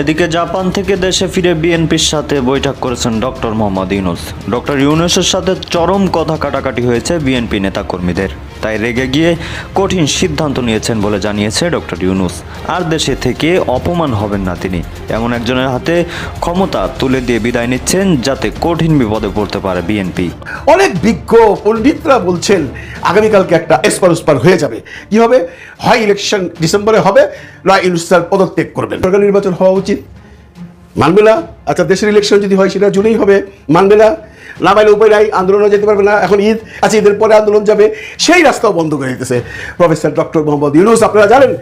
এদিকে জাপান থেকে দেশে ফিরে বিএনপির সাথে বৈঠক করেছেন ডক্টর মোহাম্মদ ইউনুস। ডক্টর ইউনুসের সাথে চরম কথা কাটাকাটি হয়েছে বিএনপি নেতাকর্মীদের। তাই রেগে গিয়ে কঠিন সিদ্ধান্ত নিয়েছেন বলে জানিয়েছে ডক্টর ইউনুস। আর দেশে থেকে অপমান হবেন না তিনি। এমন একজনের হাতে ক্ষমতা তুলে দিয়ে বিদায় নিচ্ছেন যাতে কঠিন বিপদে পড়তে পারে বিএনপি। অনেক বিজ্ঞ পণ্ডিতরা বলছেন, আগামীকালকে একটা এসপার উসপার হয়ে যাবে। কি হবে? হয় ইলেকশন ডিসেম্বরে হবে না ইউনুস স্যার পদত্যাগ করবেন। সরকার নির্বাচন হওয়া উচিত। মানবে না? আচ্ছা দেশের ইলেকশন যদি হয়, সেটা জুনেই হবে। মানবে না? না মাইলে উপায় নাই আন্দোলনও যেতে পারবে না। এখন ঈদ আচ্ছা ঈদের পরে আন্দোলন যাবে সেই রাস্তাও বন্ধ করে দিতেছে প্রফেসর ডক্টর মোহাম্মদ ইউনুস। আপনারা জানেন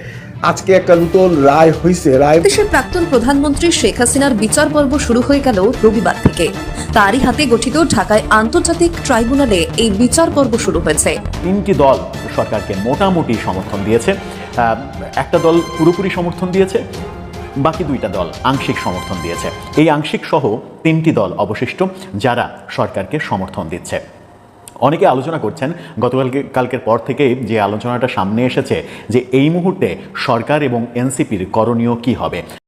আজকে একটা নতুন রায় হয়েছে রায় দেশের প্রাক্তন প্রধানমন্ত্রী শেখ হাসিনার বিচার পর্ব শুরু হয়ে গেল রবিবার থেকে। তারই হাতে গঠিত ঢাকায় আন্তর্জাতিক ট্রাইব্যুনালে এই বিচার পর্ব শুরু হয়েছে। তিনটি দল সরকারকে মোটামুটি সমর্থন দিয়েছে। আহ, একটা দল পুরোপুরি সমর্থন দিয়েছে বাকি দুইটা দল আংশিক সমর্থন দিয়েছে। এই আংশিক সহ তিনটি দল অবশিষ্ট, যারা সরকারকে সমর্থন দিচ্ছে। অনেকে আলোচনা করছেন, গতকালকে কালকের পর থেকে যে আলোচনাটা সামনে এসেছে যে এই মুহূর্তে সরকার এবং এনসিপির করণীয় কি হবে।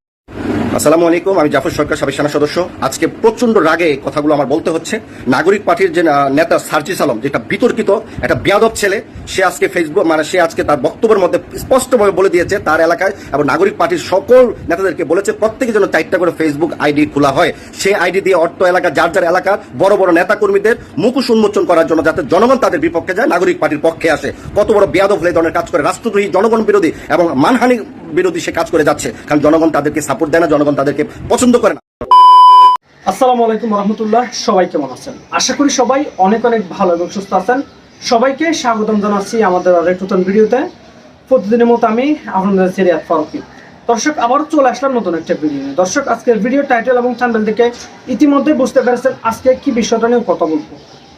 আসসালামু আলাইকুম, আমি জাফর সরকার, সাবেক সেনা সদস্য। আজকে প্রচণ্ড রাগে কথাগুলো আমার বলতে হচ্ছে। নাগরিক পার্টির যে নেতা সার্জিস আলম, যেটা বিতর্কিত, একটা বেয়াদব ছেলে, সে আজকে ফেসবুক মানে সে আজকে তার বক্তব্যের মধ্যে স্পষ্টভাবে বলে দিয়েছে তার এলাকায়, এবং নাগরিক পার্টির সকল নেতাদেরকে বলেছে প্রত্যেকের জন্য চারটা করে ফেসবুক আইডি খোলা হয়। সেই আইডি দিয়ে অর্থ এলাকা, যার যার এলাকার বড় বড় নেতা কর্মীদের মুখোশ উন্মোচন করার জন্য যাতে জনগণ তাদের বিপক্ষে যায়, নাগরিক পার্টির পক্ষে আসে। কত বড় বেয়াদব হলে ধরনের কাজ করে রাষ্ট্রদ্রোহী, জনগণ বিরোধী, এবং মানহানি বিরোধী সে কাজ করে যাচ্ছে। কারণ জনগণ তাদেরকে সাপোর্ট দেয় না, জনগণ তাদেরকে পছন্দ করে না। আসসালামু আলাইকুম রহমতুল্লাহ, সবাই কেমন আছেন? আশা করি সবাই অনেক অনেক ভালো এবং সুস্থ আছেন। সবাইকে স্বাগতম জানাচ্ছি আমাদের আরেক নতুন ভিডিওতে। প্রতিদিনের মতো আমি আপনাদের সিরিয়াত ফারুকি। দর্শক আবারও চলে আসলাম নতুন একটা ভিডিও দর্শক, আজকের ভিডিও টাইটেল এবং চ্যানেল থেকে ইতিমধ্যে বুঝতে পেরেছেন আজকে কি বিষয়টা নিয়ে কথা বলব।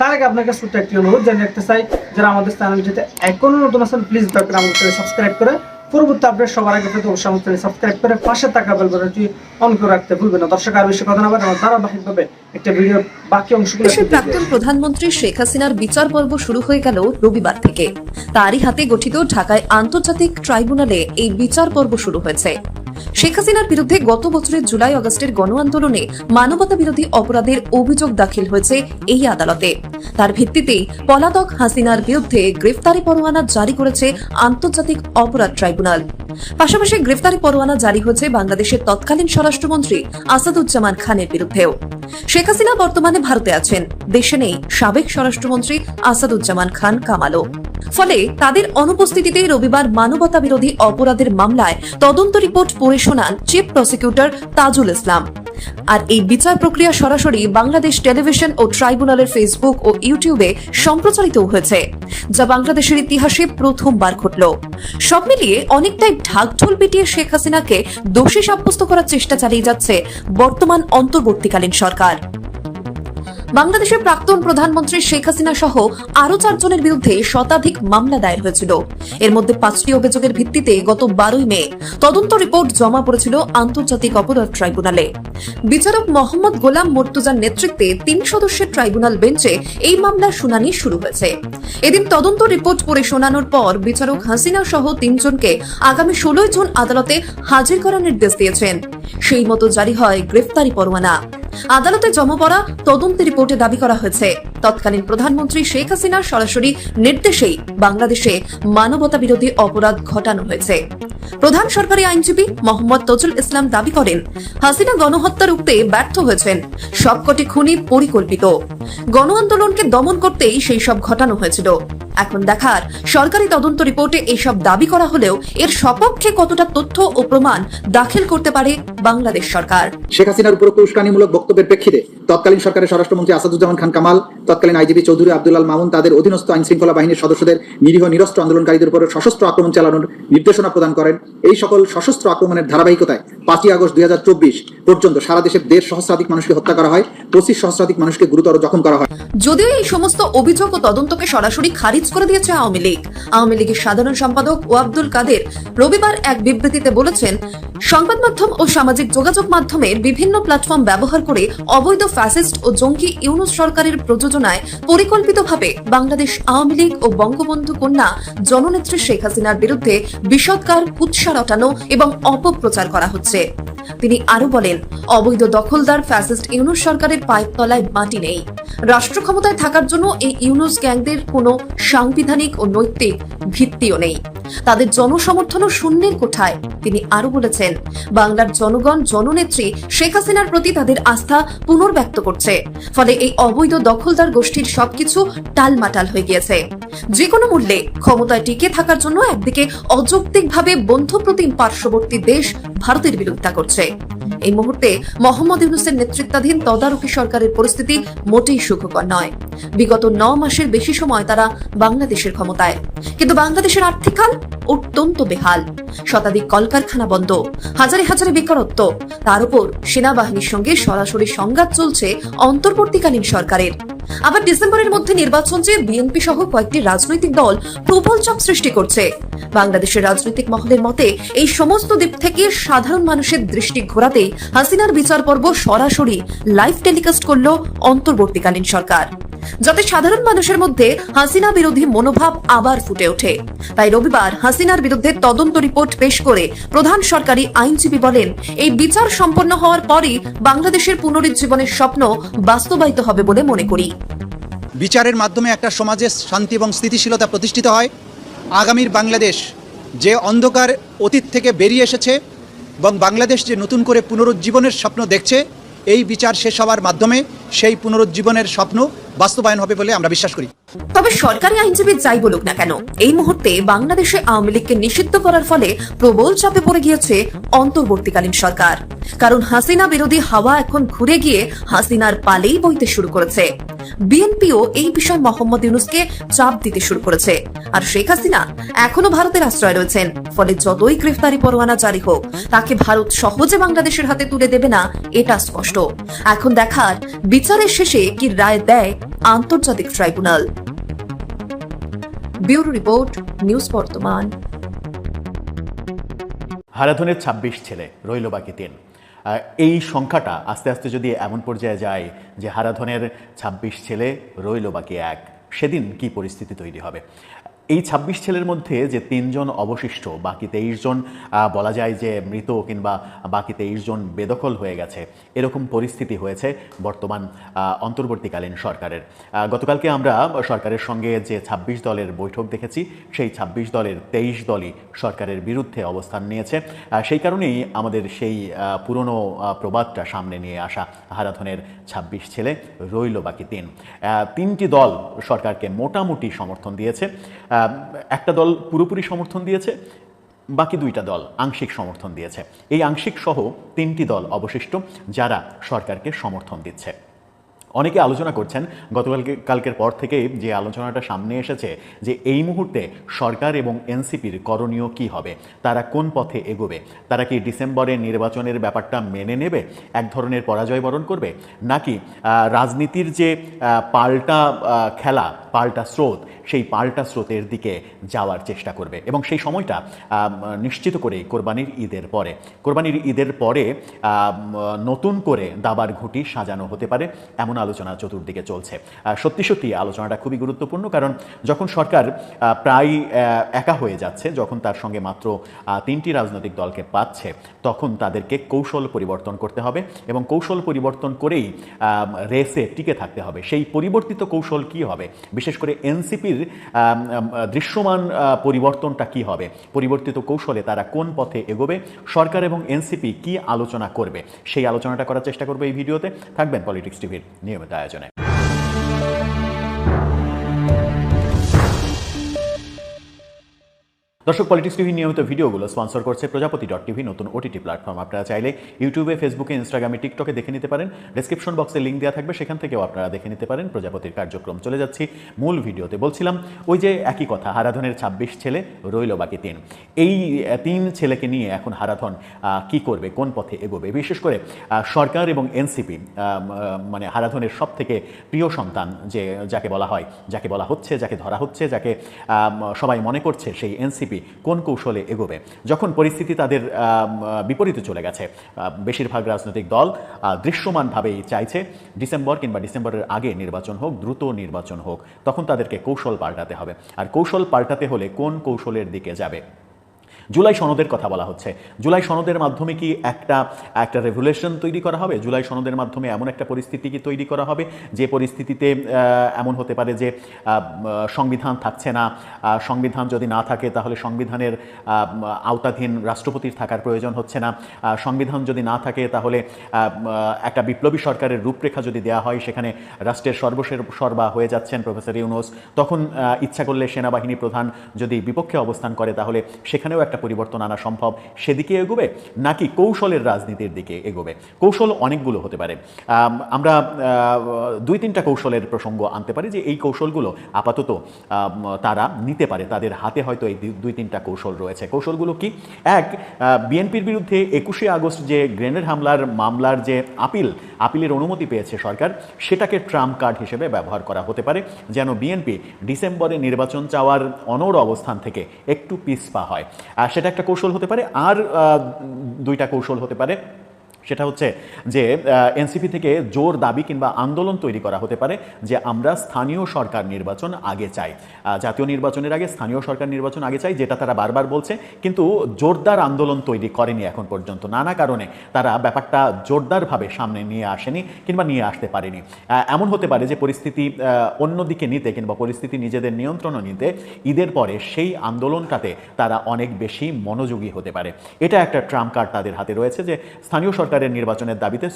তার আগে আপনাকে ছোট্ট একটি অনুরোধ জানিয়ে রাখতে চাই যারা আমাদের চ্যানেলটিতে এখনও নতুন আছেন প্লিজ দয়া করে আমাদের চ্যানেল সাবস্ক্রাইব করে পরবর্তী আপডেট সবার আগে পেতে অবশ্যই আমাদের চ্যানেল সাবস্ক্রাইব করে পাশে থাকা বেল বাটনটি অন করে রাখতে ভুলবেন না। দর্শক আর বেশি কথা না বলে আমার ধারাবাহিকভাবে একটা ভিডিওর বাকি অংশগুলো দেশের প্রাক্তন প্রধানমন্ত্রী শেখ হাসিনার বিচার পর্ব শুরু হয়ে গেল রবিবার থেকে। তারই হাতে গঠিত ঢাকায় আন্তর্জাতিক ট্রাইব্যুনালে এই বিচার পর্ব শুরু হয়েছে। শেখ হাসিনার বিরুদ্ধে গত বছরের জুলাই আগস্টের গণ আন্দোলনে মানবতা বিরোধী অপরাধের অভিযোগ দাখিল হয়েছে এই আদালতে। তার ভিত্তিতেই পলাতক হাসিনার বিরুদ্ধে গ্রেফতারি পরোয়ানা জারি করেছে আন্তর্জাতিক অপরাধ ট্রাইব্যুনাল। পাশাপাশি গ্রেফতারি পরোয়ানা জারি হয়েছে বাংলাদেশের তৎকালীন স্বরাষ্ট্রমন্ত্রী আসাদুজ্জামান খানের বিরুদ্ধেও। শেখ হাসিনা বর্তমানে ভারতে আছেন। দেশে নেই সাবেক স্বরাষ্ট্রমন্ত্রী আসাদুজ্জামান খান কামালও। ফলে তাদের অনুপস্থিতিতে রবিবার মানবতা বিরোধী অপরাধের মামলায় তদন্ত রিপোর্ট পড়ে শোনান চিফ প্রসিকিউটর তাজুল ইসলাম। আর এই বিচার প্রক্রিয়া সরাসরি বাংলাদেশ টেলিভিশন ও ট্রাইব্যুনালের ফেসবুক ও ইউটিউবে সম্প্রচারিত হয়েছে, যা বাংলাদেশের ইতিহাসে প্রথমবার ঘটল। সব মিলিয়ে অনেকটাই ঢাকঢোল পিটিয়ে শেখ হাসিনাকে দোষী সাব্যস্ত করার চেষ্টা চালিয়ে যাচ্ছে বর্তমান অন্তর্বর্তীকালীন সরকার। বাংলাদেশের প্রাক্তন প্রধানমন্ত্রী শেখ হাসিনা সহ আরও চারজনের বিরুদ্ধে শতাধিক মামলা দায়ের হয়েছিল। এর মধ্যে পাঁচটি অভিযোগের ভিত্তিতে গত বারোই মে তদন্ত রিপোর্ট জমা পড়েছিল আন্তর্জাতিক অপরাধ ট্রাইব্যুনালে। বিচারক মোহাম্মদ গোলাম মর্তুজার নেতৃত্বে তিন সদস্যের ট্রাইব্যুনাল বেঞ্চে এই মামলার শুনানি শুরু হয়েছে। এদিন তদন্ত রিপোর্ট পড়ে শোনানোর পর বিচারক হাসিনা সহ তিনজনকে আগামী ষোলোই জুন আদালতে হাজির করার নির্দেশ দিয়েছেন। সেই মতো জারি হয় গ্রেফতারি পরোয়ানা। আদালতে জমা পড়া তদন্ত রিপোর্টে দাবি করা হয়েছে। তৎকালীন প্রধানমন্ত্রী শেখ হাসিনার সরাসরি নির্দেশেই বাংলাদেশে মানবতা বিরোধী অপরাধ ঘটানো হয়েছে। প্রধান সরকারি আইনজীবী মোহাম্মদ তজুল ইসলাম দাবি করেন, হাসিনা গণহত্যা রুখতে ব্যর্থ হয়েছেন, সবকটি খুনি পরিকল্পিত। গণ আন্দোলনকে দমন করতেই সেই সব ঘটানো হয়েছিল। এখন দেখার সরকারি তদন্ত রিপোর্টে এইসব দাবি করা হলেও এর সপক্ষে কতটা তথ্য ও প্রমাণ দাখিল করতে পারে বাংলাদেশ সরকার? শেখ হাসিনার উপর উস্কানিমূলক বক্তব্যের প্রেক্ষিতে তৎকালীন সরকারের স্বরাষ্ট্রমন্ত্রী আসাদুজ্জামান খান কামাল তৎকালীন আইজিপি চৌধুরী আব্দুল আল মামুন তাদের অধীনস্থ আইন শৃঙ্খলা বাহিনীর সদস্যদের নিরীহ নিরস্ত্র আন্দোলনকারীদের উপর সশস্ত্র আক্রমণ চালানোর নির্দেশনা প্রদান করেন। এই সকল সশস্ত্র আক্রমণের ধারাবাহিকতায় পাঁচই আগস্ট দুই পর্যন্ত সারা দেশের দেড় সহস্রাধিক মানুষকে হত্যা করা হয়, পঁচিশ সহস্রাধিক মানুষকে গুরুতর জখম করা হয়। যদিও এই সমস্ত অভিযোগ ও তদন্তকে সরাসরি খারিজ করে দিয়েছে আওয়ামী লীগ। আওয়ামী লীগের সাধারণ সম্পাদক ও আব্দুল কাদের রবিবার এক বিবৃতিতে বলেছেন, সংবাদ মাধ্যম ও সামাজিক যোগাযোগ মাধ্যমের বিভিন্ন প্ল্যাটফর্ম ব্যবহার করে অবৈধ ফ্যাসিস্ট ও জঙ্গি ইউনুস সরকারের প্রযোজনায় পরিকল্পিতভাবে বাংলাদেশ আওয়ামী লীগ ও বঙ্গবন্ধু কন্যা জননেত্রী শেখ হাসিনার বিরুদ্ধে বিষদকার উৎসা রটানো এবং অপপ্রচার করা হচ্ছে। তিনি আরও বলেন, অবৈধ দখলদার ফ্যাসিস্ট ইউনুস সরকারের পায়ের তলায় মাটি নেই। রাষ্ট্র ক্ষমতায় থাকার জন্য এই ইউনুস গ্যাংদের কোনো সাংবিধানিক ও নৈতিক ভিত্তিও নেই। তাদের জনসমর্থনও শূন্যের কোঠায় তিনি আরও বলেছেন, বাংলার জনগণ জননেত্রী শেখ হাসিনার প্রতি তাদের আস্থা পুনর্ব্যক্ত করছে। ফলে এই অবৈধ দখলদার গোষ্ঠীর সবকিছু টালমাটাল হয়ে গিয়েছে। যে কোনো মূল্যে ক্ষমতায় টিকে থাকার জন্য একদিকে অযৌক্তিকভাবে বন্ধুপ্রতিম পার্শ্ববর্তী দেশ ভারতের বিরোধিতা করছে। এই মুহূর্তে মোহাম্মদ ইউনুসের নেতৃত্বাধীন তদারকি সরকারের পরিস্থিতি মোটেই সুখকর নয়। বিগত ন মাসের বেশি সময় তারা বাংলাদেশের ক্ষমতায়। কিন্তু বাংলাদেশের আর্থিক হাল অত্যন্ত বেহাল। শতাধিক কলকারখানা বন্ধ, হাজারে হাজারে বেকারত্ব। তার উপর সেনাবাহিনীর সঙ্গে সরাসরি সংঘাত চলছে অন্তর্বর্তীকালীন সরকারের। আবার ডিসেম্বরের মধ্যে নির্বাচন যে বিএনপি সহ কয়েকটি রাজনৈতিক দল প্রবল চাপ সৃষ্টি করছে। বাংলাদেশের রাজনৈতিক মহলের মতে, এই সমস্ত দিক থেকে সাধারণ মানুষের দৃষ্টি ঘোরাতেই হাসিনার বিচার পর্ব সরাসরি লাইভ টেলিকাস্ট করল অন্তর্বর্তীকালীন সরকার। যাতে সাধারণ মানুষের মধ্যে হাসিনা বিরোধী মনোভাব আবার ফুটে ওঠে। তাই রবিবার হাসিনার বিরুদ্ধে তদন্ত রিপোর্ট পেশ করে প্রধান সরকারি আইনজীবী বলেন, এই বিচার সম্পন্ন হওয়ার পরই বাংলাদেশের পুনরুজ্জীবনের স্বপ্ন বাস্তবায়িত হবে বলে মনে করি। বিচারের মাধ্যমে একটা সমাজে শান্তি এবং স্থিতিশীলতা প্রতিষ্ঠিত হয়। আগামীর বাংলাদেশ যে অন্ধকার অতীত থেকে বেরিয়ে এসেছে এবং বাংলাদেশ যে নতুন করে পুনরুজ্জীবনের স্বপ্ন দেখছে, এই বিচার শেষ হওয়ার মাধ্যমে সেই পুনরুজ্জীবনের স্বপ্ন বাস্তবায়ন হবে বলে আমরা বিশ্বাস করি। তবে সরকারি আইনজীবী যাই বলুক না কেন, এই মুহূর্তে বাংলাদেশে আওয়ামী লীগকে নিষিদ্ধ করার ফলে প্রবল চাপে পড়ে গিয়েছে অন্তর্বর্তীকালীন সরকার। কারণ হাসিনা বিরোধী হাওয়া এখন ঘুরে গিয়ে হাসিনার পালেই বইতে শুরু করেছে। বিএনপিও এই বিষয়ে মোহাম্মদ ইউনুসকে চাপ দিতে শুরু করেছে। আর শেখ হাসিনা এখনও ভারতের আশ্রয় রয়েছেন। ফলে যতই গ্রেফতারি পরোয়ানা জারি হোক, তাকে ভারত সহজে বাংলাদেশের হাতে তুলে দেবে না, এটা স্পষ্ট। এখন দেখার বিচারের শেষে কি রায় দেয় আন্তর্জাতিক ট্রাইব্যুনাল। ব্যুরো রিপোর্ট, নিউজ বর্তমান। হারাধনের ২৬ ছেলে রইল বাকি তিন। এই সংখ্যাটা আস্তে আস্তে যদি এমন পর্যায়ে যায় যে হারাধনের ২৬ ছেলে রইল বাকি এক, সেদিন কি পরিস্থিতি তৈরি হবে? এই ২৬ ছেলের মধ্যে যে তিনজন অবশিষ্ট, বাকি তেইশ জন বলা যায় যে মৃত কিংবা বাকি তেইশ জন বেদখল হয়ে গেছে, এরকম পরিস্থিতি হয়েছে বর্তমান অন্তর্বর্তীকালীন সরকারের। গতকালকে আমরা সরকারের সঙ্গে যে ২৬ দলের বৈঠক দেখেছি, সেই ২৬ দলের তেইশ দলই সরকারের বিরুদ্ধে অবস্থান নিয়েছে। সেই কারণেই আমাদের সেই পুরনো প্রবাদটা সামনে নিয়ে আসা হারাধনের ২৬ ছেলে রইল বাকি তিন। তিনটি দল সরকারকে মোটামুটি সমর্থন দিয়েছে। একটা দল পুরোপুরি সমর্থন দিয়েছে, বাকি দুইটা দল আংশিক সমর্থন দিয়েছে। এই আংশিক সহ তিনটি দল অবশিষ্ট যারা সরকারকে সমর্থন দিচ্ছে। অনেকে আলোচনা করছেন গতকালকে কালকের পর থেকে যে আলোচনাটা সামনে এসেছে যে এই মুহূর্তে সরকার এবং এনসিপির করণীয় কি হবে, তারা কোন পথে এগোবে, তারা কি ডিসেম্বরে নির্বাচনের ব্যাপারটা মেনে নেবে, এক ধরনের পরাজয় বরণ করবে, নাকি রাজনীতির যে পাল্টা খেলা পাল্টা স্রোত, সেই পাল্টা স্রোতের দিকে যাওয়ার চেষ্টা করবে। এবং সেই সময়টা নিশ্চিত করে কোরবানির ঈদের পরে। কোরবানির ঈদের পরে নতুন করে দাবার ঘুঁটি সাজানো হতে পারে, এমন আলোচনা চতুর্দিকে চলছে। সত্যি সত্যি আলোচনাটা খুবই গুরুত্বপূর্ণ, কারণ যখন সরকার প্রায় একা হয়ে যাচ্ছে, যখন তার সঙ্গে মাত্র তিনটি রাজনৈতিক দলকে পাচ্ছে, তখন তাদেরকে কৌশল পরিবর্তন করতে হবে এবং কৌশল পরিবর্তন করেই রেসে টিকে থাকতে হবে। সেই পরিবর্তিত কৌশল কি হবে? বিশেষ করে এনসিপির দৃশ্যমান পরিবর্তনটা কি হবে? পরিবর্তিত কৌশলে তারা কোন পথে এগোবে? সরকার এবং এনসিপি কি আলোচনা করবে? সেই আলোচনাটা করার চেষ্টা করবে এই ভিডিওতে। থাকবেন পলিটিক্স টিভির নিয়মিত আয়োজনে। দর্শক পলিটিক্স টিভি নিয়মিত ভিডিওগুলো স্পন্সর করছে প্রজাপতি ডট টিভি নতুন ওটিটি প্ল্যাটফর্ম আপনারা চাইলে ইউটিউবে ফেসবুকে ইনস্টাগ্রামে টিকটকে দেখে নিতে পারেন। ডেসক্রিপশন বক্সে লিঙ্ক দেওয়া থাকবে, সেখান থেকেও আপনারা দেখে নিতে পারেন প্রজাপতির কার্যক্রম। চলে যাচ্ছি মূল ভিডিওতে। বলছিলাম, ওই যে একই কথা, হারাধনের ছাব্বিশ ছেলে রইল বাকি তিন। এই তিন ছেলেকে নিয়ে এখন হারাধন কি করবে, কোন পথে এগোবে? বিশেষ করে সরকার এবং এনসিপি মানে হারাধনের সব থেকে প্রিয় সন্তান যে, যাকে বলা হয়, যাকে বলা হচ্ছে, যাকে ধরা হচ্ছে, যাকে সবাই মনে করছে সেই এনসিপি কোন কৌশলে এগোবে? যখন পরিস্থিতি তাদের বিপরীতে চলে গেছে বেশিরভাগ রাজনৈতিক দল দৃশ্যমানভাবেই চাইছে ডিসেম্বর কিংবা ডিসেম্বরের আগে নির্বাচন হোক, দ্রুত নির্বাচন হোক, তখন তাদেরকে কৌশল পাল্টাতে হবে। আর কৌশল পাল্টাতে হলে কোন কৌশলের দিকে যাবে? জুলাই সনদের কথা বলা হচ্ছে। জুলাই সনদের মাধ্যমে কি একটা একটা রেভুলেশন তৈরি করা হবে? জুলাই সনদের মাধ্যমে এমন একটা পরিস্থিতি কি তৈরি করা হবে? যে পরিস্থিতিতে এমন হতে পারে যে সংবিধান থাকছে না সংবিধান যদি না থাকে তাহলে সংবিধানের আওতাধীন রাষ্ট্রপতির থাকার প্রয়োজন হচ্ছে না। সংবিধান যদি না থাকে তাহলে একটা বিপ্লবী সরকারের রূপরেখা যদি দেওয়া হয়, সেখানে রাষ্ট্রের সর্বশের, সর্বা হয়ে যাচ্ছেন প্রফেসর ইউনুস। তখন ইচ্ছা করলে সেনাবাহিনী প্রধান যদি বিপক্ষে অবস্থান করে তাহলে সেখানেও একটা পরিবর্তন আনা সম্ভব সেদিকে এগোবে নাকি কৌশলের রাজনীতির দিকে এগোবে? কৌশল অনেকগুলো হতে পারে। আমরা দুই তিনটা কৌশলের প্রসঙ্গ আনতে পারি যে এই কৌশলগুলো আপাতত তারা নিতে পারে। তাদের হাতে হয়তো এই দুই- তিনটা কৌশল রয়েছে। কৌশলগুলো কি? এক বিএনপির বিরুদ্ধে একুশে আগস্ট যে গ্রেনেড হামলার মামলার যে আপিল, আপিলের অনুমতি পেয়েছে সরকার, সেটাকে ট্রাম্প কার্ড হিসেবে ব্যবহার করা হতে পারে, যেন বিএনপি ডিসেম্বরে নির্বাচন চাওয়ার অনর অবস্থান থেকে একটু পিছপা হয়। সেটা একটা কৌশল হতে পারে আর দুইটা কৌশল হতে পারে। সেটা হচ্ছে যে এনসিপি থেকে জোর দাবি কিংবা আন্দোলন তৈরি করা হতে পারে যে, আমরা স্থানীয় সরকার নির্বাচন আগে চাই। জাতীয় নির্বাচনের আগে স্থানীয় সরকার নির্বাচন আগে চাই, যেটা তারা বারবার বলছে, কিন্তু জোরদার আন্দোলন তৈরি করেনি এখন পর্যন্ত। নানা কারণে তারা ব্যাপারটা জোরদারভাবে সামনে নিয়ে আসেনি কিংবা নিয়ে আসতে পারেনি। এমন হতে পারে যে, পরিস্থিতি অন্যদিকে নিতে কিংবা পরিস্থিতি নিজেদের নিয়ন্ত্রণে নিতে ঈদের পরে সেই আন্দোলনটাতে তারা অনেক বেশি মনোযোগী হতে পারে। এটা একটা ট্রাম্প কার্ড তাদের হাতে রয়েছে যে, স্থানীয় সরকারের নির্বাচনের দাবিতে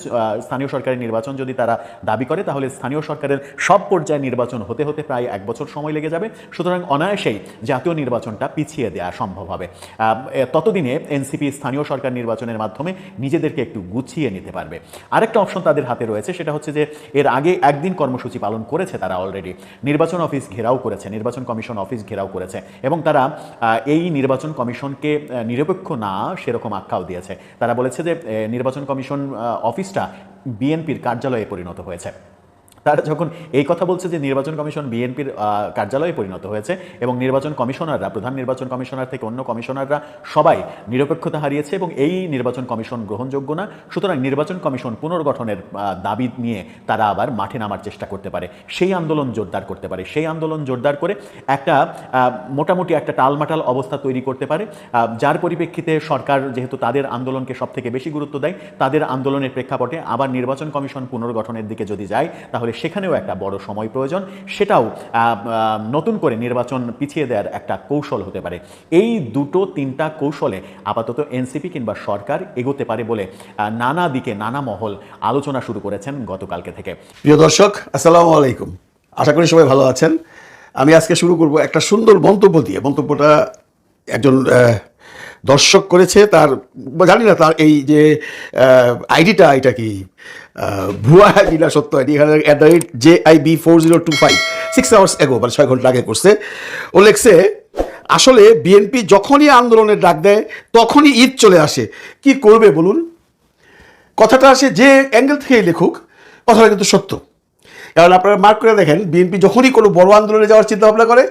স্থানীয় সরকারের নির্বাচন যদি তারা দাবি করে, তাহলে স্থানীয় সরকারের সব পর্যায়ে নির্বাচন হতে হতে প্রায় এক বছর সময় লেগে যাবে। সুতরাং অনায়াসেই জাতীয় নির্বাচনটা পিছিয়ে দেওয়া সম্ভব হবে। ততদিনে এনসিপি স্থানীয় সরকার নির্বাচনের মাধ্যমে নিজেদেরকে একটু গুছিয়ে নিতে পারবে। আরেকটা অপশন তাদের হাতে রয়েছে, সেটা হচ্ছে যে এর আগে একদিন কর্মসূচি পালন করেছে তারা অলরেডি নির্বাচন অফিস ঘেরাও করেছে, নির্বাচন কমিশন অফিস ঘেরাও করেছে এবং তারা এই নির্বাচন কমিশনকে নিরপেক্ষ না সেরকম আখ্যাও দিয়েছে। তারা বলেছে যে নির্বাচন কমিশন অফিসটা বিএনপির কার্যালয়ে পরিণত হয়েছে। তারা যখন এই কথা বলছে যে নির্বাচন কমিশন বিএনপির কার্যালয়ে পরিণত হয়েছে এবং নির্বাচন কমিশনাররা, প্রধান নির্বাচন কমিশনার থেকে অন্য কমিশনাররা সবাই নিরপেক্ষতা হারিয়েছে এবং এই নির্বাচন কমিশন গ্রহণযোগ্য না। সুতরাং নির্বাচন কমিশন পুনর্গঠনের দাবি নিয়ে তারা আবার মাঠে নামার চেষ্টা করতে পারে। সেই আন্দোলন জোরদার করতে পারে। সেই আন্দোলন জোরদার করে একটা মোটামুটি একটা টালমাটাল অবস্থা তৈরি করতে পারে। যার পরিপ্রেক্ষিতে সরকার যেহেতু তাদের আন্দোলনকে সব থেকে বেশি গুরুত্ব দেয়, তাদের আন্দোলনের প্রেক্ষাপটে আবার নির্বাচন কমিশন পুনর্গঠনের দিকে যদি যায়, তাহলে সেখানেও একটা বড় সময় প্রয়োজন। সেটাও নতুন করে নির্বাচন পিছিয়ে দেওয়ার একটা কৌশল হতে পারে। এই দুটো তিনটা কৌশলে আপাতত এনসিপি কিংবা সরকার এগোতে পারে বলে নানা দিকে নানা মহল আলোচনা শুরু করেছেন গতকালকে থেকে। প্রিয় দর্শক, আসসালামু আলাইকুম। আশা করি সবাই ভালো আছেন। আমি আজকে শুরু করব একটা সুন্দর মন্তব্য দিয়ে। মন্তব্যটা একজন দর্শক করেছে তার, জানি না তার এই যে আইডিটা এটা কি? ভুয়া না সত্য আইডি এখানে at the rate J I B four zero two five six hours ago মানে ছয় ঘণ্টা আগে করছে। ও লেখছে, আসলে বিএনপি যখনই আন্দোলনের ডাক দেয়, তখনই ঈদ চলে আসে। কি করবে বলুন? কথাটা আসে যে অ্যাঙ্গেল থেকেই লেখুক, কথাটা কিন্তু সত্য। কারণ আপনারা মার্ক করে দেখেন বিএনপি যখনই কোনো বড় আন্দোলনে যাওয়ার চিন্তা ভাবনা করে,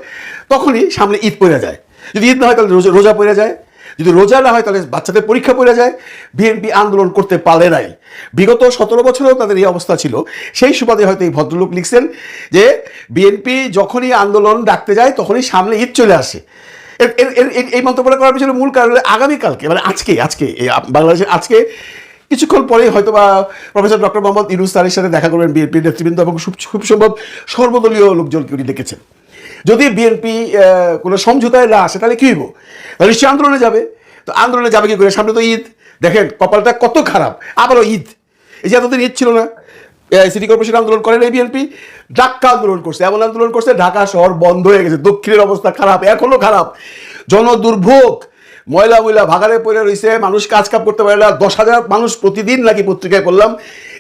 তখনই সামনে ঈদ পড়ে যায়। যদি ঈদ না হয়, তাহলে রোজা পড়ে যায়। যদি রোজা না হয়, তাহলে বাচ্চাদের পরীক্ষা পড়ে যায়। বিএনপি আন্দোলন করতে পারে নাই। বিগত সতেরো বছরেও তাদের এই অবস্থা ছিল। সেই সুবাদে হয়তো এই ভদ্রলোক লিখছেন যে, বিএনপি যখনই আন্দোলন ডাকতে যায়, তখনই সামনে ঈদ চলে আসে। এই মন্তব্যটা করার পিছনে মূল কারণ হলো আগামীকালকে মানে আজকে আজকে বাংলাদেশের আজকে, কিছুক্ষণ পরে হয়তো বা প্রফেসর ডক্টর মোহাম্মদ ইউনুস স্যারের সাথে দেখা করবেন বিএনপির নেতৃবৃন্দ এবং খুব সম্ভব সর্বদলীয় লোকজনকে উনি ডেকেছেন যদি বিএনপি কোনো সমঝোতায় না আসে, তাহলে কী হইব? তাহলে নিশ্চয়ই আন্দোলনে যাবে। তো আন্দোলনে যাবে কি করে? সামনে তো ঈদ। দেখেন, কপালটা কত খারাপ। আবারও ঈদ। এই যে এতদিন ঈদ ছিল না। সিটি কর্পোরেশন আন্দোলন করেন এই বিএনপি ডাক্কা আন্দোলন করছে। এমন আন্দোলন করছে, ঢাকা শহর বন্ধ হয়ে গেছে। দক্ষিণের অবস্থা খারাপ এখনও খারাপ। জনদুর্ভোগ। ময়লা ময়লা ভাগারে পড়ে রয়েছে, মানুষ কাজ কাপ করতে পারে না। দশ হাজার মানুষ প্রতিদিন নাকি পত্রিকায় করলাম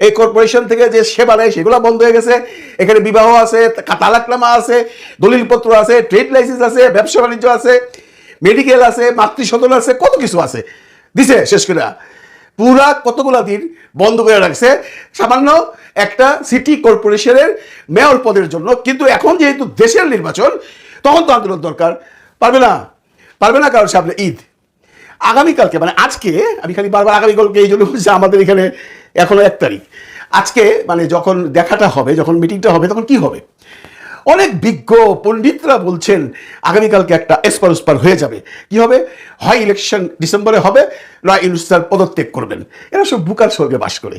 এই কর্পোরেশন থেকে যে সেবা নেয়, সেগুলো বন্ধ হয়ে গেছে। এখানে বিবাহ আছে, তালাকনামা আছে, দলিলপত্র আছে ট্রেড লাইসেন্স আছে, ব্যবসা বাণিজ্য আছে মেডিকেল আছে, মাতৃসদন আছে, কত কিছু আছে। দিছে, শেষ করে। পুরা কতগুলা দিন বন্ধ করে রাখছে। সামান্য একটা সিটি কর্পোরেশনের মেয়র পদের জন্য। কিন্তু এখন যেহেতু দেশের নির্বাচন, তখন তো আন্দোলন দরকার। পারবে না? পারবে না কারণ সামনে ঈদ। আগামীকালকে মানে আজকে, আমি খালি বারবার আগামীকালকে এই জন্য বলছি আমাদের এখানে এখনও এক তারিখ। আজকে মানে যখন দেখাটা হবে, যখন মিটিংটা হবে, তখন কি হবে? অনেক বিজ্ঞ পণ্ডিতরা বলছেন, আগামীকালকে একটা এসপার উস্পার হয়ে যাবে। কি হবে? হয় ইলেকশন ডিসেম্বরে হবে নয় ইউনুসার পদত্যাগ করবেন। এরা সব বুকার স্বর্গে বাস করে।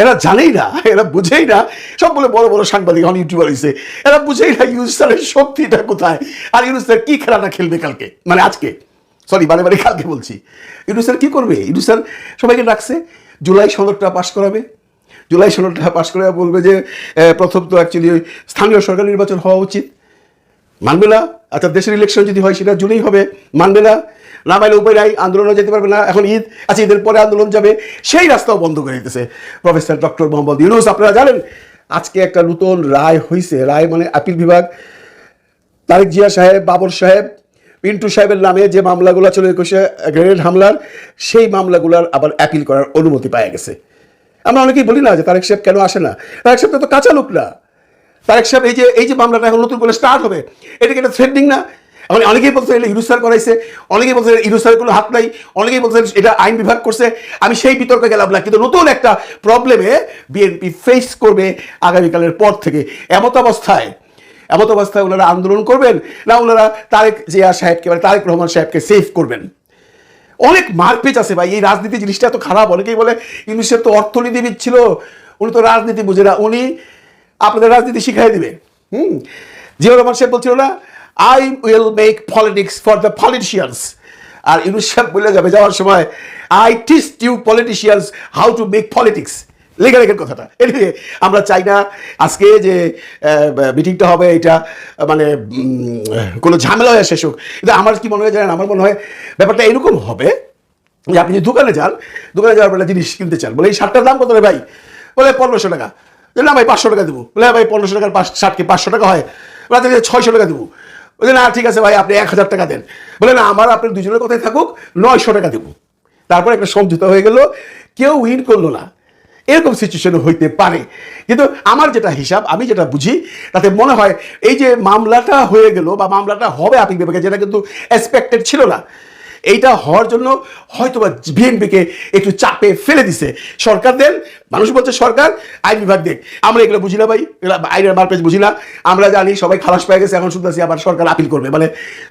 এরা জানেই না, এরা বুঝেই না, সব বলে বড় বড় সাংবাদিক এখন ইউটিউবার হয়েছে এরা বুঝেই না ইউনুসারের শক্তিটা কোথায়, আর ইউনুসার কি খেলাটা খেলবে কালকে? মানে আজকে। সরি বারে বারে কালকে বলছি। ইউনুসার কী করবে? ইউনুসার সবাইকে ডাকছে, জুলাই সনদটা পাশ করাবে। জুলাই সনদটা পাশ করে বলবে যে প্রথম তো অ্যাকচুয়ালি স্থানীয় সরকার নির্বাচন হওয়া উচিত। মানবে না? আচ্ছা দেশের ইলেকশন যদি হয়, সেটা জুনেই হবে। মানবে না? না মাইলে উপায় নাই আন্দোলনও যেতে পারবে না। এখন ঈদ আচ্ছা ঈদের পরে আন্দোলন যাবে। সেই রাস্তাও বন্ধ করে দিতেছে প্রফেসর ডক্টর মোহাম্মদ ইউনুস। আপনারা জানেন, আজকে একটা নতুন রায় হয়েছে রায় মানে আপিল বিভাগ। তারেক জিয়া সাহেব, বাবর সাহেব পিন্টু সাহেবের নামে যে মামলাগুলো চলে একুশে গ্রেনেড হামলার, সেই মামলাগুলোর আবার অ্যাপিল করার অনুমতি পাওয়া গেছে। আমরা অনেকেই বলি না যে তারেক সাহেব কেন আসে না? তারেক সাহেব তো কাঁচা লোক না। তারেক সাহেব এই যে এই যে মামলাটা এখন নতুন করে স্টার্ট হবে, এটা কি একটা থ্রেডিং না? মানে অনেকেই বলছে এটা ইরুসার করাইছে, অনেকেই বলছে ইরুসারের কোনো হাত নাই, অনেকেই বলছে এটা আইন বিভাগ করছে। আমি সেই বিতর্কে গেলাম না, কিন্তু নতুন একটা প্রবলেমে বিএনপি ফেস করবে আগামীকালের পর থেকে। এমত অবস্থায় এমত অবস্থায় ওনারা আন্দোলন করবেন না ওনারা তারেক জিয়া সাহেবকে মানে তারেক রহমান সাহেবকে সেভ করবেন। অনেক মারপিচ আছে ভাই, এই রাজনীতি জিনিসটা এত খারাপ, অনেকেই বলে ইংলিশের তো অর্থনীতিবিদ ছিল, উনি তো রাজনীতি বুঝে না, উনি আপনাদের রাজনীতি শিখাই দিবে। হুম? জিয়া রহমান সাহেব বলছিল না I will make politics for the politicians আর ইউনুস সাহেব বলে যাবে যাওয়ার সময় I teach you politicians how to make politics লেখা লেখের কথাটা। এদিকে আমরা চাই না আজকে যে মিটিংটা হবে, এটা মানে কোনো ঝামেলা হয়ে শেষ হোক। কিন্তু আমার কি মনে হয় জানেন? আমার মনে হয় ব্যাপারটা এরকম হবে যে, আপনি দোকানে যান, দোকানে যাওয়ার পর জিনিস কিনতে চান, বলে, এই শার্টটার দাম কত রে ভাই? বলে, পনেরোশো টাকা। না ভাই, পাঁচশো টাকা দেবো। বলে হ্যাঁ ভাই, পনেরোশো টাকার পাঁচ শার্ট কি পাঁচশো টাকা হয়। বলে ছয়শো টাকা দেবো। বলে, না, ঠিক আছে ভাই, আপনি এক হাজার টাকা দেন। বলে, না, আমার, আপনার দুজনের কথাই থাকুক, নয়শো টাকা দেবো। তারপর একটা সমঝোতা হয়ে গেল, কেউ উইন করল না। এরকম সিচুয়েশন হইতে পারে। কিন্তু আমার যেটা হিসাব, আমি যেটা বুঝি, তাতে মনে হয় এই যে মামলাটা হয়ে গেল বা মামলাটা হবে আপনি বিভাগে, যেটা কিন্তু এক্সপেক্টেড ছিল না। এইটা হওয়ার জন্য হয়তো বা বিএনপিকে একটু চাপে ফেলে দিছে। সরকার দেন, মানুষ বলছে, সরকার আইন বিভাগ দেখ আমরা এগুলো বুঝি না ভাই আইনের মারপেজ বুঝি না। আমরা জানি সবাই খালাস পেয়ে গেছে, এখন শুনতেছি আবার সরকার আপিল করবে। মানে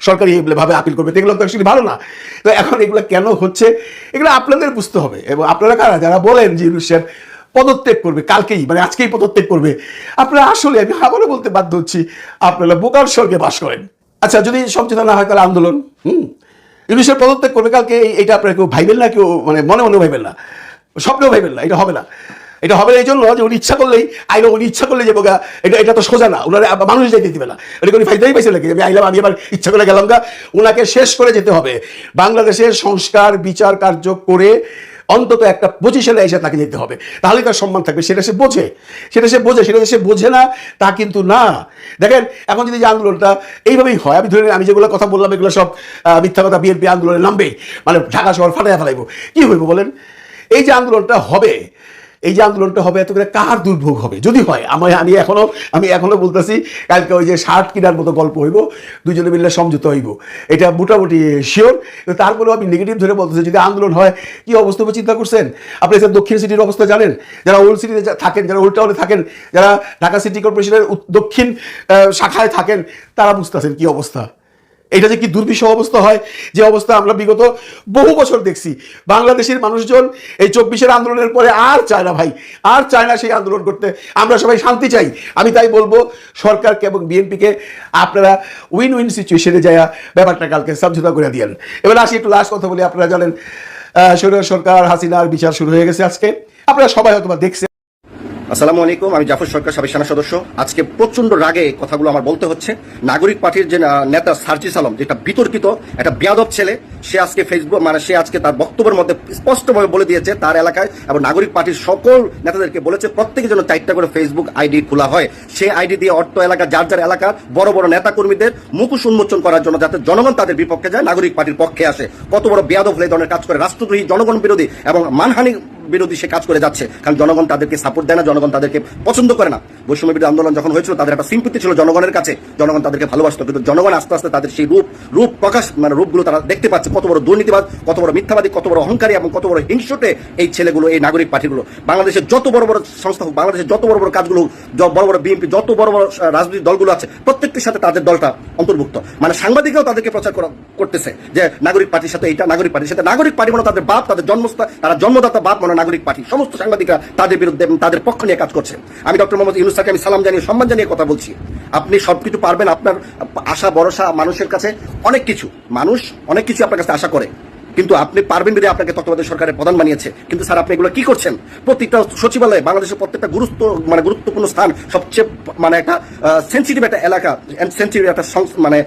সরকারি ভাবে আপিল করবে। এগুলো তো অ্যাকচুয়ালি ভালো না। তো এখন এগুলো কেন হচ্ছে? এগুলো আপনাদের বুঝতে হবে। এবং আপনারা কারা? যারা বলেন যে ইউনুসের পদত্যাগ করবে, কালকেই মানে আজকেই পদত্যাগ করবে। আপনারা আসলে, আমি আবারও বলতে বাধ্য হচ্ছি, আপনারা বোকার স্বর্গে বাস করেন। আচ্ছা যদি সমঝোতা না হয় তাহলে আন্দোলন, হুম? ইউনুসের পদত্যাগ করবে, কালকে এটা আপনারা কেউ ভাইবেন না, কেউ মানে মনে মনে ভাইবেন না। স্বপ্নেও ভাইবেন না, এটা হবে না। এটা হবে না এই জন্য যে উনি ইচ্ছা করলেই আইলো উনি ইচ্ছা করলে যে বোকা, এটা এটা তো সোজা না ওনারা মানুষ যাইতে দিবে না। এটা উনি ফাইদাই পাইছে নাকি? আমি আইলাম আমি আবার ইচ্ছা করে গেলাম গা। ওনাকে শেষ করে যেতে হবে। বাংলাদেশের সংস্কার, বিচার কার্য করে অন্তত একটা পজিশনে এসে তাকে যেতে হবে। তাহলে তার সম্মান থাকবে। সেটা সে বোঝে। সেটা সে বোঝে, সেটা সে বোঝে না, তা কিন্তু না। দেখেন, এখন যদি যে আন্দোলনটা এইভাবেই হয়, আমি ধরে আমি যেগুলো কথা বললাম, এগুলো সব মিথ্যা কথা বিএনপি আন্দোলনে নামবেই মানে ঢাকা শহর ফাটাইয়া ফেলাইব। কী হইব বলেন? এই যে আন্দোলনটা হবে এই যে আন্দোলনটা হবে, এত করে কার দুর্ভোগ হবে? যদি হয় আমি আমি এখনও আমি এখনও বলতেছি, কালকে ওই যে শার্ট কেনার মতো গল্প হইব, দুজনে মিললে সমঝোতা হইব। এটা মোটামুটি শিওর তারপরেও আমি নেগেটিভ ধরে বলতেছি, যদি আন্দোলন হয়, কি অবস্থা চিন্তা করছেন? আপনি এসে দক্ষিণ সিটির অবস্থা জানেন? যারা ওল্ড সিটিতে থাকেন, যারা ওল্ড টাউনে থাকেন, যারা ঢাকা সিটি কর্পোরেশনের দক্ষিণ শাখায় থাকেন, তারা বুঝতেছেন কি অবস্থা। এটা যে কি দুর্বিষহ অবস্থা হয়, যে অবস্থা আমরা বিগত বহু বছর দেখছি। বাংলাদেশের মানুষজন এই চব্বিশের আন্দোলনের পরে আর চায় না ভাই, আর চায় না সেই আন্দোলন করতে। আমরা সবাই শান্তি চাই। আমি তাই বলব, সরকারকে এবং বিএনপিকে আপনারা উইন উইন সিচুয়েশনে যায় ব্যাপারটা কালকে সমঝোতা করে দিয়েন। এবার আসি একটু লাস্ট কথা বলি, আপনারা জানেন সরকার হাসিনার বিচার শুরু হয়ে গেছে আজকে। আপনারা সবাই হয়তো দেখছেন। আসসালামু আলাইকুম, আমি জাফর সরকার, সাবেক সেনা সদস্য। আজকে প্রচণ্ড রাগে কথাগুলো আমার বলতে হচ্ছে। নাগরিক পার্টির যে নেতা সার্জিস আলম, যেটা বিতর্কিত, একটা বেয়াদব ছেলে, সে আজকে ফেসবুক মানে সে আজকে তার বক্তব্যের মধ্যে স্পষ্টভাবে বলে দিয়েছে তার এলাকায়, এবং নাগরিক পার্টির সকল নেতাদেরকে বলেছে প্রত্যেকের জন্য চারটা করে ফেসবুক আইডি খোলা হয়। সেই আইডি দিয়ে অর্থ এলাকা, যার যার এলাকার বড় বড় নেতা কর্মীদের মুখোশ উন্মোচন করার জন্য যাতে জনগণ তাদের বিপক্ষে যায়, নাগরিক পার্টির পক্ষে আসে। কত বড় বেয়াদব হলে ধরনের কাজ করে রাষ্ট্রদ্রোহী, জনগণ বিরোধী এবং মানহানি বিরোধী সে কাজ করে যাচ্ছে। কারণ জনগণ তাদেরকে সাপোর্ট দেয় না জনগণ তাদেরকে পছন্দ করে না। বৈষম্য বিরোধী আন্দোলন যখন হয়েছিল তাদের একটা সিম্পতি ছিল জনগণের কাছে। জনগণ তাদেরকে ভালোবাসতো কিন্তু জনগণ আস্তে আস্তে তাদের সেই রূপ রূপ প্রকাশ মানে রূপগুলো তারা দেখতে পাচ্ছে। কত বড় দুর্নীতিবাদ কত বড় মিথ্যাবাদী কত বড় অহংকারী এবং কত বড় হিংসতে এই ছেলেগুলো এই নাগরিক পার্টিগুলো বাংলাদেশের যত বড় বড় সংস্থা হোক বাংলাদেশের যত বড় বড় কাজগুলো হোক, বড় বড় বিএনপি যত বড় বড় রাজনৈতিক দলগুলো আছে প্রত্যেকটির সাথে তাদের দলটা অন্তর্ভুক্ত। মানে সাংবাদিকরাও তাদেরকে প্রচার করা করতেছে যে নাগরিক পার্টির সাথে এইটা নাগরিক পার্টির সাথে নাগরিক পার্টি মানে তাদের বাপ তাদের জন্মস্থান তারা জন্মদাতা বাপ মানে নাগরিক পার্টি। সমস্ত সাংবাদিকরা তাদের বিরুদ্ধে তাদের পক্ষ নিয়ে কাজ করছেন আমি ডক্টর মোহাম্মদ ইউনুস আমি সালাম জানিয়ে সম্মান জানিয়ে কথা বলছি। আপনি সবকিছু পারবেন আপনার আশা, ভরসা মানুষের কাছে। অনেক কিছু। মানুষ অনেক কিছু আপনার কাছে আশা করে। কিন্তু আপনি পারবেন যদি আপনাকে তত্ত্বাবধায়ক সরকারের প্রধান বানিয়েছে। কিন্তু স্যার, আপনি এগুলো কি করছেন? প্রত্যেকটা সচিবালয়ে বাংলাদেশের প্রত্যেকটা গুরুত্ব মানে গুরুত্বপূর্ণ স্থান, সবচেয়ে মানে একটা সেন্সিটিভ একটা এলাকা সেন্সিটিভ একটা মানে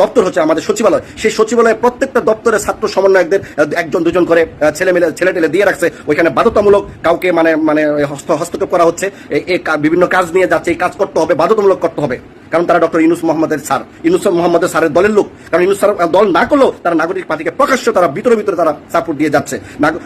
দপ্তর হচ্ছে আমাদের সচিবালয়। সেই সচিবালয়ে প্রত্যেকটা দপ্তরের ছাত্র সমন্বয়কদের একজন, দুজন করে ছেলে মেলে ছেলে টেলে দিয়ে রাখছে। ওইখানে বাধ্যতামূলক কাউকে মানে মানে হস্ত, হস্তক্ষেপ করা হচ্ছে। বিভিন্ন কাজ নিয়ে যাচ্ছে, এই কাজ করতে হবে, বাধ্যতামূলক করতে হবে। কারণ তারা ডক্টর ইউনুস মোহাম্মদের স্যার। ইউনুস মোহাম্মদের স্যারের দলের লোক। কারণ ইউনুস স্যার দল না করলেও তারা নাগরিক পার্টিকে প্রকাশ্য তারা ভিতরে ভিতরে তারা সাপোর্ট দিয়ে যাচ্ছে।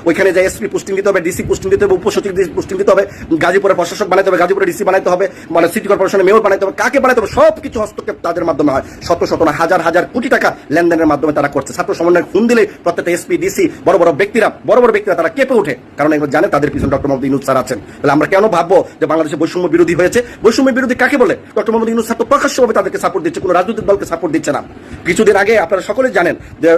ওইখানে যে এসপি পোস্টিং দিতে হবে, ডিসি পোস্টিং দিতে হবে, উপসচিব পোস্টিং দিতে হবে গাজীপুরে প্রশাসক বানাতে হবে গাজীপুরে ডিসি বানাতে হবে মানে সিটি কর্পোরেশনের মেয়র বানাতে হবে, কাকে বানাতে হবে সব কিছু হস্তক্ষেপ তাদের মাধ্যমে হয়। শত শত না, হাজার হাজার কোটি টাকা লেনদেনের মাধ্যমে তারা করছে। ছাত্র সমন্বয় ফোন দিলে প্রত্যেকটা এসপি, ডিসি, বড় বড় ব্যক্তিরা, বড় বড় ব্যক্তিরা তারা কেঁপে ওঠে। কারণ এগুলো জানে তাদের পিছনে ডক্টর মোহাম্মদ ইউনুস স্যার আছেন। তাহলে আমরা কেন ভাববো যে বাংলাদেশে বৈষম্য বিরোধী হয়েছে? বৈষম্য বিরোধী কাকে বলে? ডক্টর মোহাম্মদ ইউনুস স্যার তো প্রকাশ্যভাবে তাদেরকে সাপোর্ট দিচ্ছে, কোনো রাজনৈতিক দলকে সাপোর্ট দিচ্ছে না। কিছুদিন আগে আপনারা সকলে জানেন যে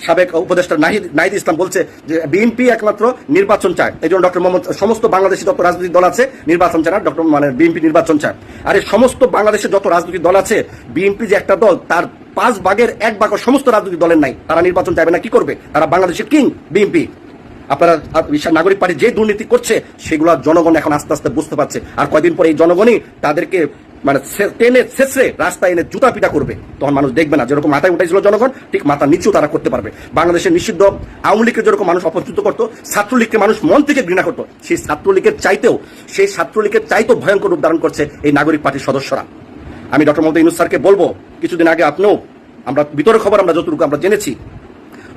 সাবেক উপদেষ্টা নাহিদ নাহিদ ইসলাম বলছে যে বিএনপি একমাত্র নির্বাচন চায়। এই জন্য ডক্টর মোহাম্মদ, সমস্ত বাংলাদেশি যত রাজনৈতিক দল আছে, নির্বাচন চায় না, ডক্টর মানে বিএনপি নির্বাচন চায়। আর এই সমস্ত বাংলাদেশের যত রাজনৈতিক দল আছে বিএনপি যে একটা দল, তার পাঁচ ভাগের এক ভাগ সমস্ত রাজনৈতিক দলের নাই। তারা নির্বাচন চাইবে না, কি করবে? তারা বাংলাদেশের কিং বিএনপি আপনারা আপ- নাগরিক পার্টি যে দুর্নীতি করছে, সেগুলো জনগণ এখন আস্তে আস্তে বুঝতে পারছে। আর কয়দিন পরে এই জনগণই তাদেরকে মানে টেনে শেষে রাস্তায় এনে জুতা পিটা করবে। তখন মানুষ দেখবে না, যেরকম মাথায় উঠেছিল জনগণ, ঠিক মাথা নিচেও তারা করতে পারবে। বাংলাদেশের নিষিদ্ধ আওয়ামী লীগকে যেরকম মানুষ অপচ্যুত করতো, ছাত্রলীগকে মানুষ মন থেকে ঘৃণা করতো, সেই ছাত্রলীগের চাইতেও, সেই ছাত্রলীগের চাইতেও ভয়ঙ্কর রূপ ধারণ করছে এই নাগরিক পার্টির সদস্যরা। আমি ডক্টর মোহাম্মদ ইউনুস স্যারকে বলব, কিছুদিন আগে আপনিও, আমরা ভিতরের খবর আমরা যতটুকু আমরা জেনেছি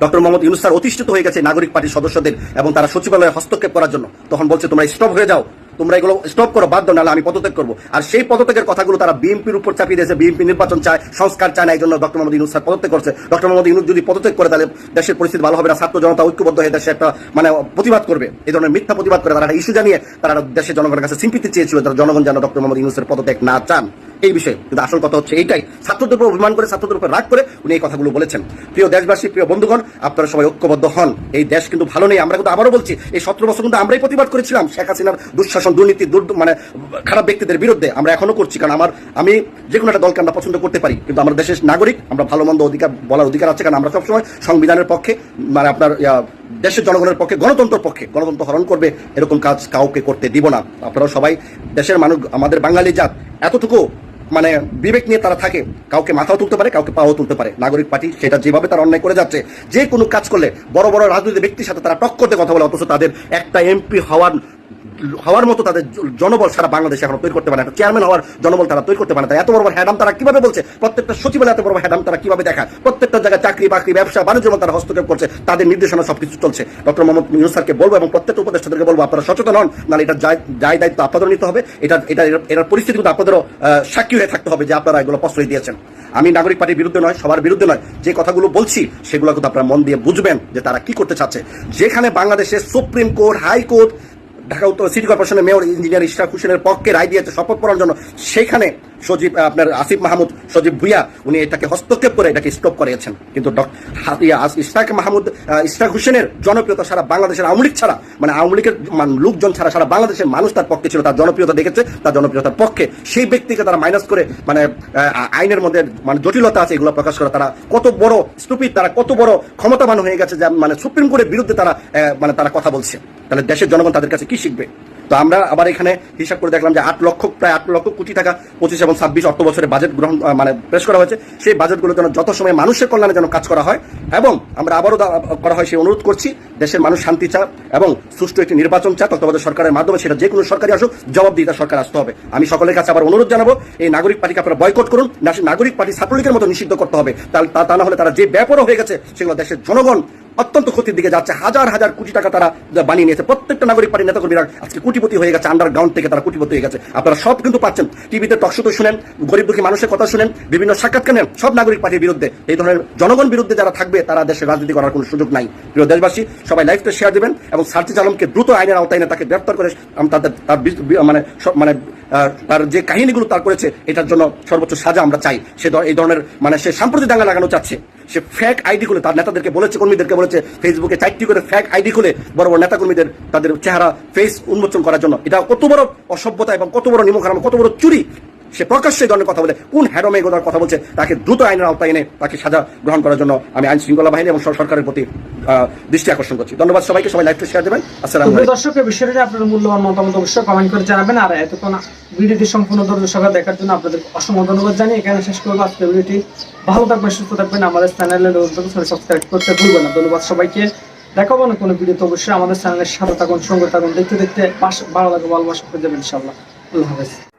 ডক্টর মোহাম্মদ ইউনুস স্যার অতিষ্ঠিত হয়ে গেছে নাগরিক পার্টির সদস্যদের এবং তারা সচিবালয়ে হস্তক্ষেপ করার জন্য। তখন বলছে, তোমরা স্টপ হয়ে যাও। তোমরা এগুলো স্টপ করো বাধ্য নাহলে আমি পদত্যাগ করব। আর সেই পদত্যাগের কথাগুলো তারা বিএনপির উপর চাপিয়ে দিয়েছে। বিএনপি নির্বাচন চায়, সংস্কার চায় না, এই জন্য ডক্টর মোহাম্মদ ইউনুস স্যার পদত্যাগ করছে। ডক্টর মোহাম্মদ ইউনুস যদি পদত্যাগ করে, তাহলে দেশের পরিস্থিতি ভালো হবে না। ছাত্র জনতা ঐক্যবদ্ধ হয়ে দেশে একটা মানে প্রতিবাদ করবে। এই ধরনের মিথ্যা প্রতিবাদ করে তারা একটা ইস্যু জানিয়ে তারা দেশের জনগণের কাছে সিম্পিতি চেয়েছিল তারা জনগণ যেন ডক্টর মোহাম্মদ ইউনুসের পদত্যাগ না চান। এই বিষয়ে। কিন্তু আসল কথা হচ্ছে এইটাই। ছাত্রদের উপর অভিমান করে, ছাত্রদের উপর রাগ করে উনি এই কথাগুলো বলেছেন। প্রিয় দেশবাসী, প্রিয় বন্ধুগণ, আপনারা সবাই ঐক্যবদ্ধ হন। এই দেশ কিন্তু ভালো নেই। আমরা কিন্তু আবারও বলছি, এই সতেরো বছর কিন্তু আমরাই প্রতিবাদ করেছিলাম শেখ হাসিনার দুঃশাসন, দুর্নীতি দুর- মানে খারাপ ব্যক্তিদের বিরুদ্ধে। আমরা এখনও করছি, কারণ আমার আমি যে কোনো একটা দলকে আমরা পছন্দ করতে পারি। কিন্তু আমরা দেশের নাগরিক, আমরা ভালো, মন্দ অধিকার বলার অধিকার আছে, কারণ আমরা সবসময় সংবিধানের পক্ষে মানে আপনার দেশের জনগণের পক্ষে, গণতন্ত্রের পক্ষে, গণতন্ত্র হরণ করবে, এরকম কাজ কাউকে করতে দিব না। আপনারা সবাই দেশের মানুষ, আমাদের বাঙালি জাত, এতটুকু মানে বিবেক নিয়ে তারা থাকে, কাউকে মাথাও তুলতে পারে, কাউকে পাও তুলতে পারে। নাগরিক পার্টি সেটা যেভাবে তারা অন্যায় করে যাচ্ছে, যে কোনো কাজ করলে বড় বড় রাজনৈতিক ব্যক্তির সাথে তারা টক্কর দিয়ে কথা বলে, অথচ তাদের একটা এমপি হওয়ার হওয়ার মতো তাদের জনবল সারা বাংলাদেশে এখন তৈরি করতে পারে না। চেয়ারম্যান হওয়ার জনবল তারা তৈরি করতে পারে না। এত বড় হ্যাডাম তারা কীভাবে বলছে? প্রত্যেকটা সচিবালয় এত বড় হ্যাডাম তারা কীভাবে দেখা প্রত্যেকটা জায়গায় চাকরি, বাকরি, ব্যবসা বাণিজ্য তারা হস্তক্ষেপ করছে। তাদের নির্দেশনা সবকিছু চলছে। ডক্টর মোহাম্মদ ইউনুস স্যারকে বলব এবং প্রত্যেকটা উপদেষ্টাদেরকে বলব, আপনারা সচেতন হন, নাহলে এটা যাই দায়িত্ব আপনাদের নিতে হবে। এটা এটা এটার পরিস্থিতি কিন্তু আপনাদেরও সাক্ষী হয়ে থাকতে হবে যে আপনারা এগুলো প্রশ্রয় দিয়েছেন। আমি নাগরিক পার্টির বিরুদ্ধে নয়, সবার বিরুদ্ধে নয়। যে কথাগুলো বলছি, সেগুলো কিন্তু আপনারা মন দিয়ে বুঝবেন যে তারা কি করতে চাচ্ছে। যেখানে বাংলাদেশের সুপ্রিম কোর্ট, হাইকোর্ট ঢাকা উত্তর সিটি কর্পোরেশনের মেয়র ইঞ্জিনিয়ার ইশরাক হোসেনের পক্ষে রায় দিয়েছে শপথ পড়ার জন্য। সেখানে সজীব আপনার আসিফ মাহমুদ সজীব ভুইয়া উনি এটাকে হস্তক্ষেপ করে এটাকে স্টপ করেছেন। কিন্তু ইশরাক মাহমুদ আহ, ইশরাক হোসেনের জনপ্রিয়তা সারা বাংলাদেশের আওয়ামী লীগ ছাড়া মানে আওয়ামী লীগের লোকজন ছাড়া সারা বাংলাদেশের মানুষ তার পক্ষে ছিল তার জনপ্রিয়তা দেখেছে তার জনপ্রিয়তার পক্ষে। সেই ব্যক্তিকে তারা মাইনাস করে মানে আইনের মধ্যে মানে জটিলতা আছে এগুলো প্রকাশ করে। তারা কত বড় স্টুপিড তারা কত বড় ক্ষমতাবান হয়ে গেছে যে মানে সুপ্রিম কোর্টের বিরুদ্ধে তারা মানে তারা কথা বলছে। তাহলে দেশের জনগণ তাদের কাছে কি শিখবে? তো আমরা আবার এখানে হিসাব করে দেখলাম যে আট লক্ষ, প্রায় আট লক্ষ কোটি টাকা, পঁচিশ এবং ছাব্বিশ অর্থ বছরে বাজেট গ্রহণ মানে পেশ করা হয়েছে। সেই বাজেটগুলো যেন যত সময় মানুষের কল্যাণে যেন কাজ করা হয় এবং আমরা আবারও করা হয় সেই অনুরোধ করছি, দেশের মানুষ শান্তি চা এবং সুষ্ঠু একটি নির্বাচন চা তত্ত্বাবধায়ক সরকারের মাধ্যমে সেটা যে কোনো সরকারি আসুক, জবাবদিহিতা সরকার আসতে হবে। আমি সকলের কাছে আবার অনুরোধ জানাব, এই নাগরিক পার্টিকে আপনারা বয়কট করুন নাগরিক পার্টি ছাত্রলীগের মতো নিষিদ্ধ করতে হবে। তা না হলে তারা যে ব্যাপারও হয়ে গেছে, সেগুলো দেশের জনগণ অত্যন্ত ক্ষতির দিকে যাচ্ছে। হাজার হাজার কোটি টাকা তারা বানিয়ে নিয়েছে। প্রত্যেকটা নাগরিক পার্টি নেতাকর্মীরা আজকে কোটিপতি হয়ে গেছে। আন্ডারগ্রাউন্ড থেকে তারা কোটিপতি হয়ে গেছে। আপনারা সব কিন্তু পাচ্ছেন। টিভিতে টকশোতে শুনেন, গরিব দুঃখী মানুষের কথা শুনেন, বিভিন্ন সাক্ষাৎকার নেন, সব নাগরিক পার্টির বিরুদ্ধে। এই ধরনের জনগণ বিরুদ্ধে যারা থাকবে, তারা দেশের রাজনীতি করার কোনো সুযোগ নাই। প্রিয় দেশবাসী, সবাই লাইভটা শেয়ার দেবেন এবং সার্জিস আলমকে দ্রুত আইনের আওতায় এনে তাকে গ্রেপ্তার করে তাদের তার মানে মানে তার যে কাহিনীগুলো তার করেছে, এটার জন্য সর্বোচ্চ সাজা আমরা চাই। সে এই ধরনের মানে সে সাম্প্রতিক দাঙ্গা লাগানো চাচ্ছে। সে ফ্যাক আইডি খুলে তার নেতাদেরকে বলেছে, কর্মীদেরকে বলেছে ফেসবুকে চারটি করে ফ্যাক আইডি খুলে বড় বড় নেতা কর্মীদের তাদের চেহারা ফেস উন্মোচন করার জন্য। এটা কত বড় অসভ্যতা এবং কত বড় নিমখারাম কত বড় চুরি। সে প্রকাশ্যে ধরনের কথা বলে কোন হ্যাডমে এগোদার কথা বলছে তাকে দ্রুত আইনের আওতায় এনে তাকে সাজা গ্রহণ করার জন্য আমি আইন শৃঙ্খলা বাহিনী এবং সরকারের প্রতি দৃষ্টি আকর্ষণ করছি। ধন্যবাদ সবাইকে সবাই লাইভটা শেয়ার দেবেন। আসসালাম প্রিয় দর্শক এই বিষয়টি আপনার মূল্যবান মতামত অবশ্যই কমেন্ট করে জানাবেন। আর এতক্ষণ ভিডিওটি সম্পূর্ণ সহকারে দেখার জন্য আপনাদের অসংখ্য ধন্যবাদ জানিয়ে এখানে শেষ করব। আজকের ভিডিওটি ভালো থাকবেন সুস্থ থাকবেন। আমাদের চ্যানেলে সাবস্ক্রাইব করতে ভুলবেন না। ধন্যবাদ সবাইকে। দেখাবো না কোনো ভিডিওতে অবশ্যই। আমাদের চ্যানেলের সাথে থাকুন সঙ্গে থাকুন। দেখতে দেখতে পাশ- ভালো লাগে ভালোবাসা করে যাবেন ইনশাল্লাহ আল্লাহ হাফেজ।